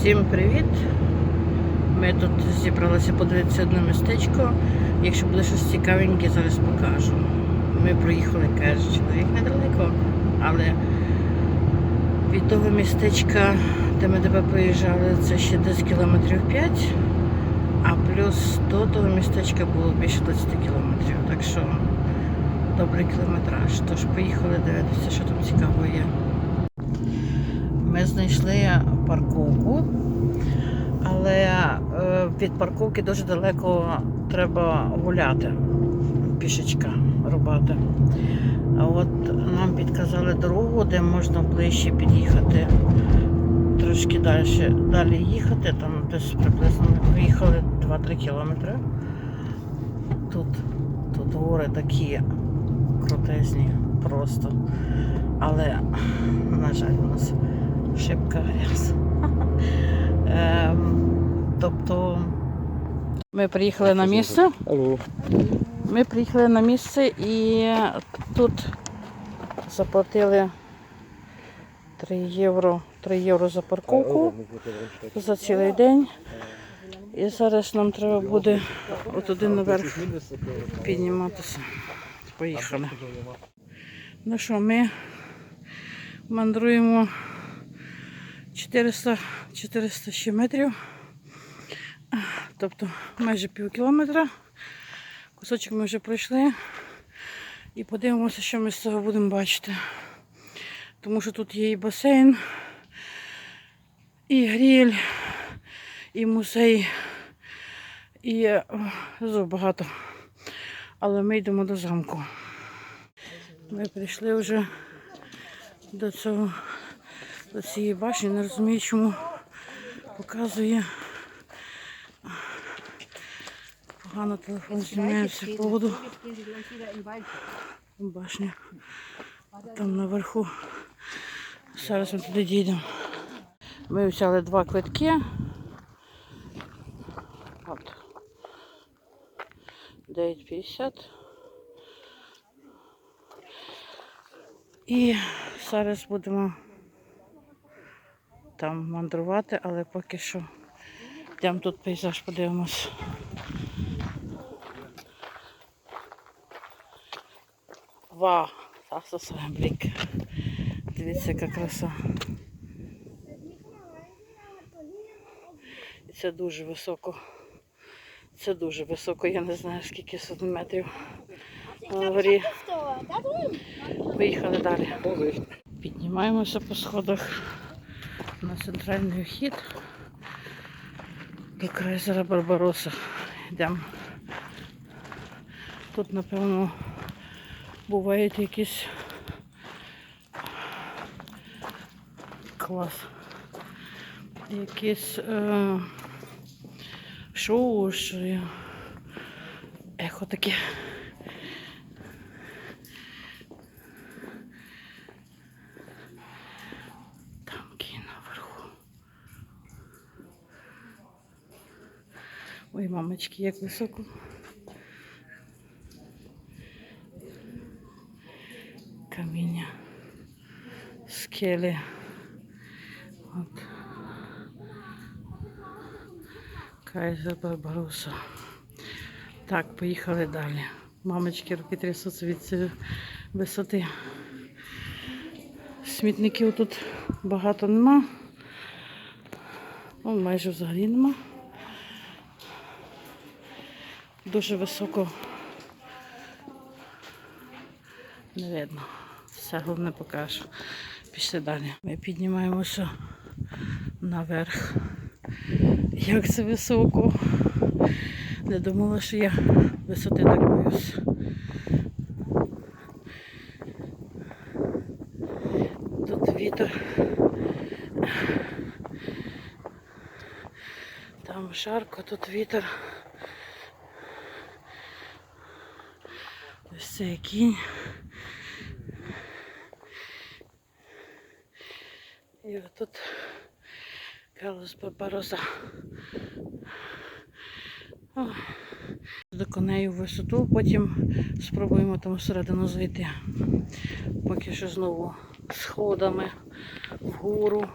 Всім привіт! Ми тут зібралися подивитися одне містечко. Якщо буде щось цікавеньке, зараз покажу. Ми проїхали, каже чоловік недалеко, але від того містечка, де ми тебе проїжджали, це ще десь кілометрів 5, а плюс до того містечка було більше 20 кілометрів. Так що добрий кілометраж. Тож поїхали дивитися, що там цікавого є. Ми знайшли парковку, але е, від парковки дуже далеко треба гуляти, пішечка рубати. От нам підказали дорогу, де можна ближче під'їхати, трошки далі, далі їхати, там десь приблизно ми проїхали 2-3 кілометри. Тут, тут гори такі крутезні просто. Але, на жаль, у нас шибка грязь. Ем, тобто ми приїхали на місце. Ми приїхали на місце і тут заплатили 3 євро, 3 євро за парковку за цілий день. І зараз нам треба буде отуди наверх підніматися. Поїхали. Ну що, ми мандруємо 400, 400 ще метрів, тобто майже пів кілометра. Кусочок ми вже пройшли і подивимося, що ми з цього будемо бачити. Тому що тут є і басейн, і гріль, і музей, і е, багато. Але ми йдемо до замку. Ми прийшли вже до цього до цієї башні. Не розумію, чому показує. Погано телефон знімається з поводу. Башня. Там наверху. Зараз ми туди дійдемо. Ми взяли два квитки. От. 9,50. І зараз будемо там мандрувати, але поки що йдемо тут пейзаж подивимось. Вау, це все блік. Дивіться, яка краса. І це дуже високо. Це дуже високо, я не знаю скільки сотень метрів. На горі. Поїхали далі. Піднімаємося по сходах на центральний вхід до крейсера Барбароса. Йдемо. Тут, напевно, бувають якісь клас. Якісь е, шоу, що ехо таке. Там кінь наверху. Ой, мамочки, як високо. Каміння. Скелі. От. Кайзер Барбароса. Так, поїхали далі. Мамочки руки трясуться від цієї висоти. Смітників тут багато нема. О, майже взагалі нема. Дуже високо не видно. Все головне покажу. Пішли далі. Ми піднімаємося наверх. Як це високо. Не думала, що я висоти так боюсь. Тут вітер. Там жарко, тут вітер. Цей кінь. І отут Карлос Барбароса. До коней в висоту, потім спробуємо там всередину зайти. Поки що знову сходами вгору.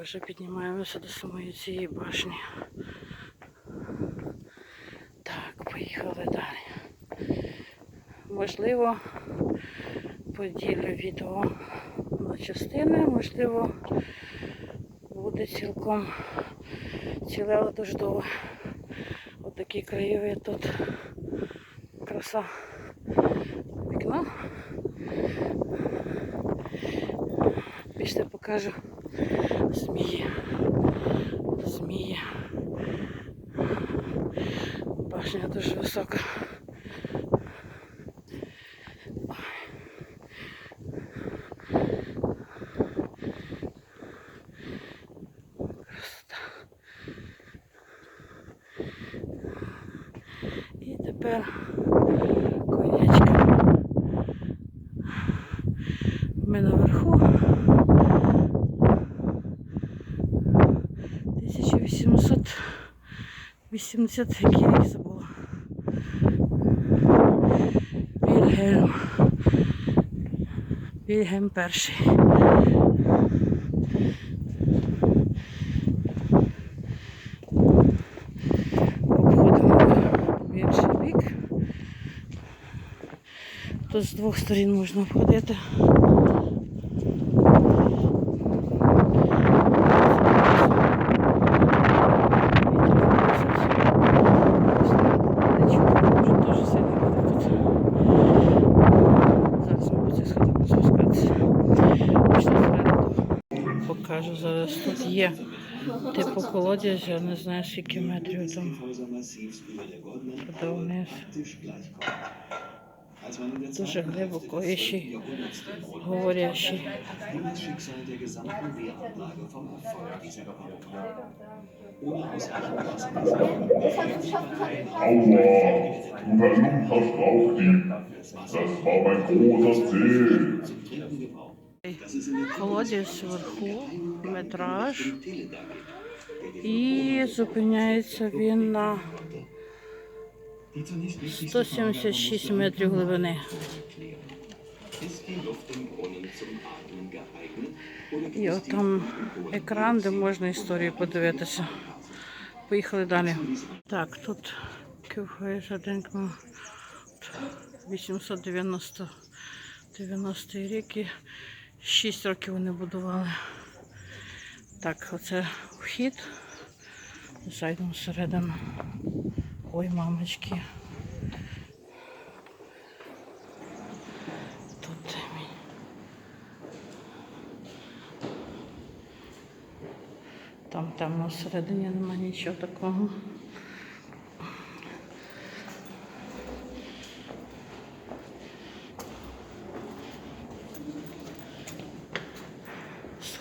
Вже піднімаємося до самої цієї башні. Так, поїхали далі. Можливо, поділю відео на частини, можливо, буде цілком ціле, але дуже довго. Отакий краєвид тут. Краса вікно. Після покажу змії. Змії. Башня дуже висока. Красота. І тепер конячка. Ми наверху. 1880 який рік забула. Вільгельм перший. Обходимо в інший бік. Тут з двох сторін можна обходити. Дуже сильно буде тут. Зараз ми по цій сході будемо спускатися. Пішли вперед. Покажу зараз. Тут є типу колодязь, я не знаю скільки метрів там. Туди вниз. Дуже глибоко і ще й говорящий. Aua, du Versuch hast draufgeklickt. Das war mein großer Zeh. Колодязь вверху, метраж. І зупиняється він на die zunächst wichtigste 176 метрів глибини. І от там екран, де можна історію подивитися. Поїхали далі. Так, тут Кюфей Жаденко 890 90 рік 6 років вони будували. Так, оце вхід. Зайдемо всередину. Ой, мамочки. Тут темінь. Там темно всередині нема нічого такого.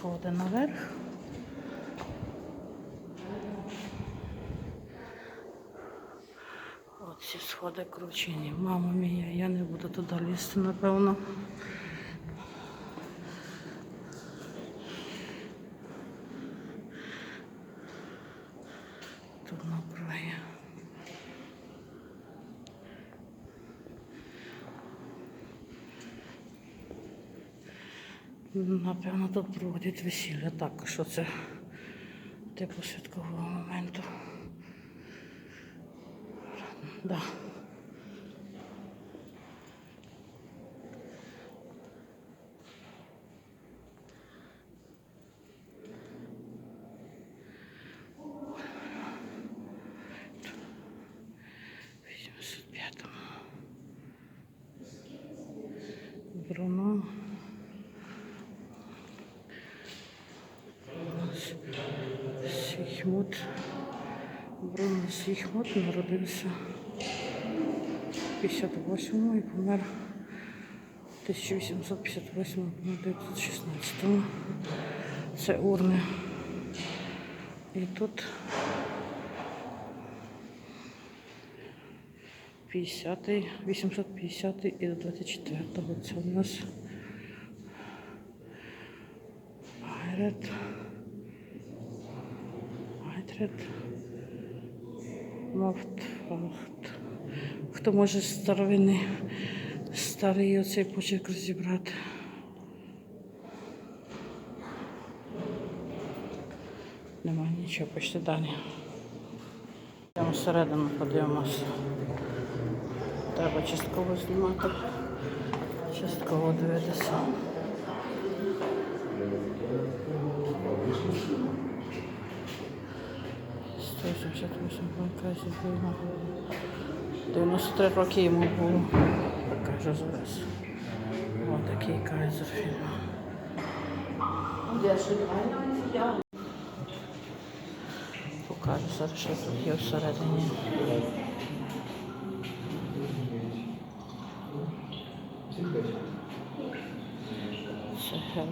Сходи наверх. Оці сходи кручені. Мама мія, я не буду туди лізти, напевно. Тут набирає. Напевно, тут проводять весілля. Так, що це типу святкового моменту. Да. Сіхмут. Бруно Сіхмут народився в 58-му і помер в 1858 1916 Це урни. І тут 50-й, 850 і до 24-го. Це у нас Айрет. Мафтфахт. Хто може старовини, старий оцей почерк розібрати? нічого, пішли далі. Йдемо всередину, подивимося. Треба частково знімати, частково дивитися. Сто сімдесят вісім було. 93 роки йому було. Покажу зараз. Ось такий кайзер фільм. Покажу зараз, що тут є всередині. Це герб.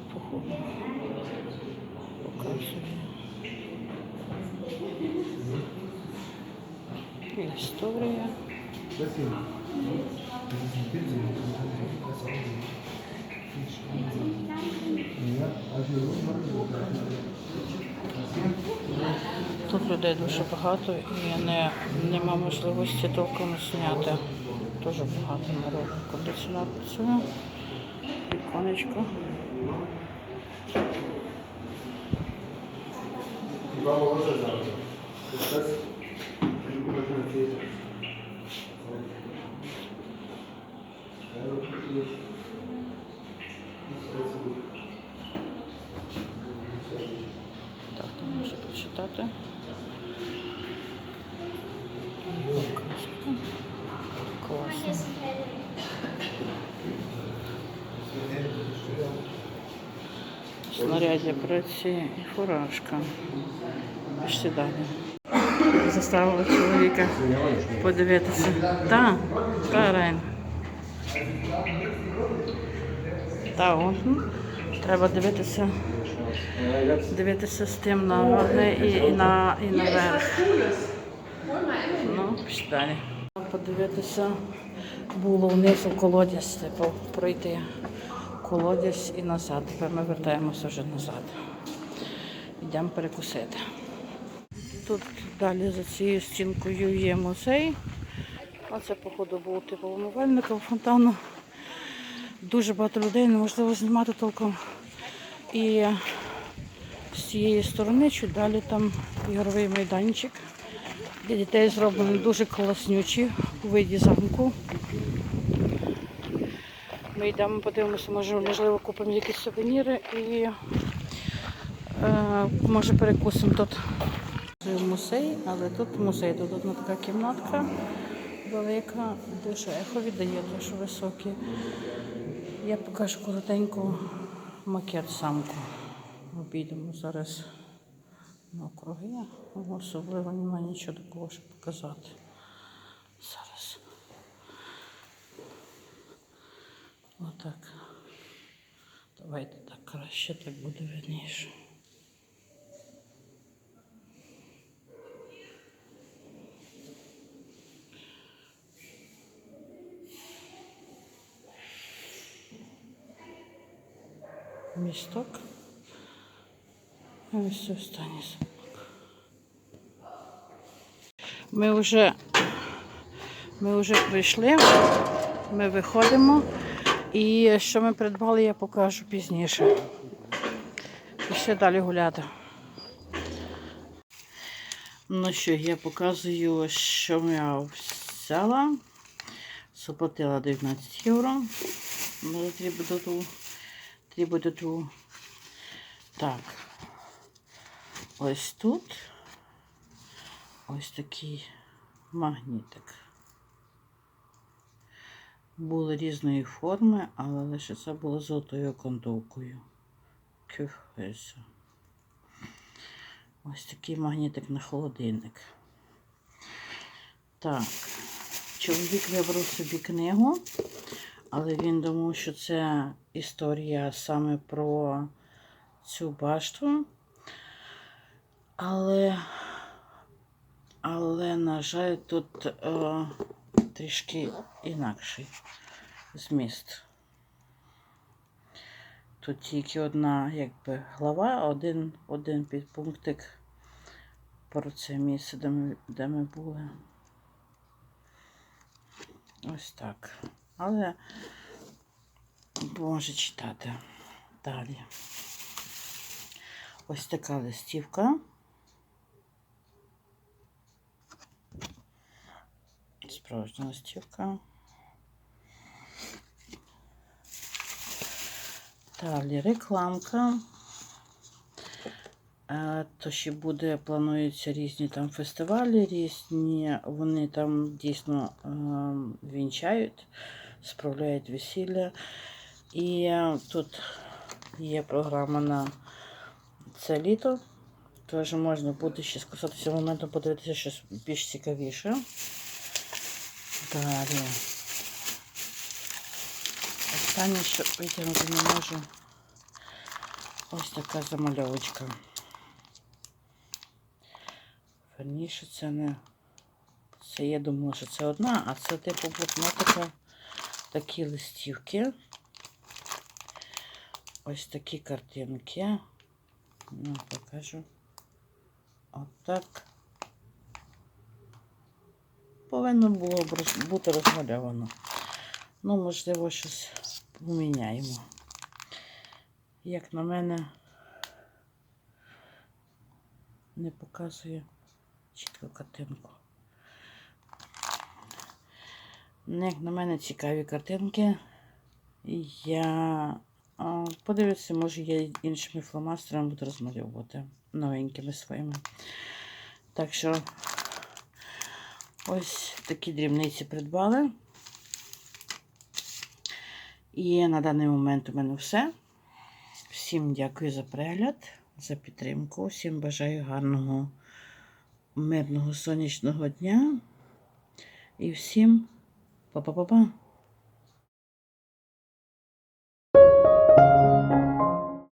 Показую. Історія. Тут людей дуже багато і не, нема можливості толком зняти. Дуже багато народу. Кондиціонер працює. Віконечко. Так, там можна прочитати. Показка. Класно. Снаряддя праці і фуражка. Пішли далі. Заставила чоловіка подивитися. Та. Та, о, м, треба дивитися. Дивитися з тим на горне і, і, на, і наверх. Ну, пішли далі. Подивитися було внизу колодязь, типу, пройти колодязь і назад. Тепер ми вертаємося вже назад. Йдемо перекусити. Тут далі за цією стінкою є музей. А це, походу, був типу умивальника фонтану. Дуже багато людей, неможливо знімати толком. І з цієї сторони, чуть далі там ігровий майданчик. Для дітей зроблені дуже класнючі у виді замку. Ми йдемо, подивимося, може, можливо, купимо якісь сувеніри і е, може перекусимо тут. Це музей, але тут музей, тут одна така кімнатка велика, дуже ехо віддає, дуже високі. Я покажу коротенько макет замку. Обійдемо зараз навкруги. Особливо немає нічого такого, щоб показати. Зараз. Отак. Давайте так краще, так буде видніше. Місток. І Ось це останній замок. Ми вже, ми вже прийшли, ми виходимо. І що ми придбали, я покажу пізніше. Пішли далі гуляти. Ну що, я показую, що я взяла. Заплатила 19 євро. Ну, треба до ту. Так. Ось тут. Ось такий магнітик. Були різної форми, але лише це було золотою окантовкою. Кюфеса. Ось такий магнітик на холодильник. Так, чоловік вибрав собі книгу, але він думав, що це історія саме про цю башту. Але, але, на жаль, тут е, трішки інакший зміст. Тут тільки одна якби глава, один, один підпунктик про це місце, де ми, де ми були. Ось так. Але може читати далі. Ось така листівка. Справжня листівка. Далі рекламка. Е, То ще буде, плануються різні там фестивалі, різні, вони там дійсно е, вінчають, справляють весілля. І е, тут є програма на це літо. Тож можна буде ще скористатися моментом, подивитися щось більш цікавіше. Далі. Останнє, що витягнути не можу. Ось така замальовочка. Верніше, це не. Це я думала, що це одна, а це типу блокнотика такі листівки. Ось такі картинки. Ну, покажу. Отак. Повинно було бути розмальовано. Ну, можливо, щось поміняємо. Як на мене, не показує чітко картинку. Ну, Як на мене цікаві картинки. Я подивлюся, може я іншими фломастерами буду розмальовувати новенькими своїми. Так що ось такі дрібниці придбали. І на даний момент у мене все. Всім дякую за перегляд, за підтримку. Всім бажаю гарного, мирного сонячного дня. І всім па-па-па-па.